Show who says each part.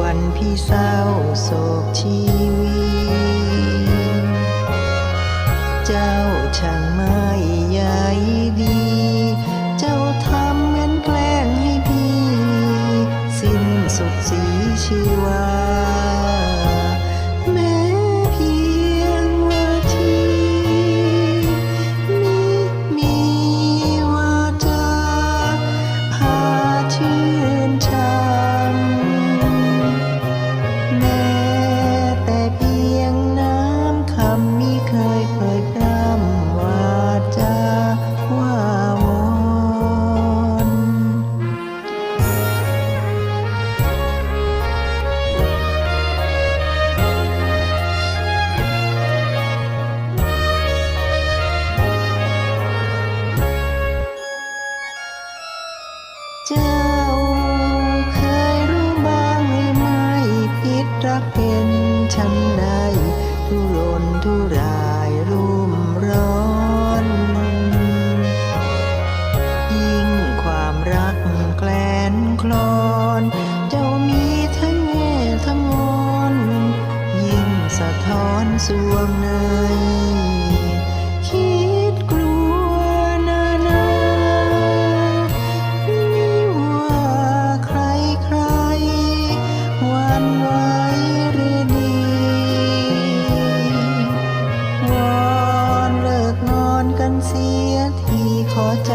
Speaker 1: วันพี่เศร้าโศกชีวิตเจ้าช่างไม่ใยดี เจ้าทำเหมือนแกล้งให้พี่ สิ้นสุดสีชีวา ฉันได้ ทุรนทุรายรุ่มร้อน ยิ่งความรักแกลนคลอนเจ้ามีทั้งแง่ทั้งงอน ยิ่งสะท้อนสวงในย เสียทีขอใจ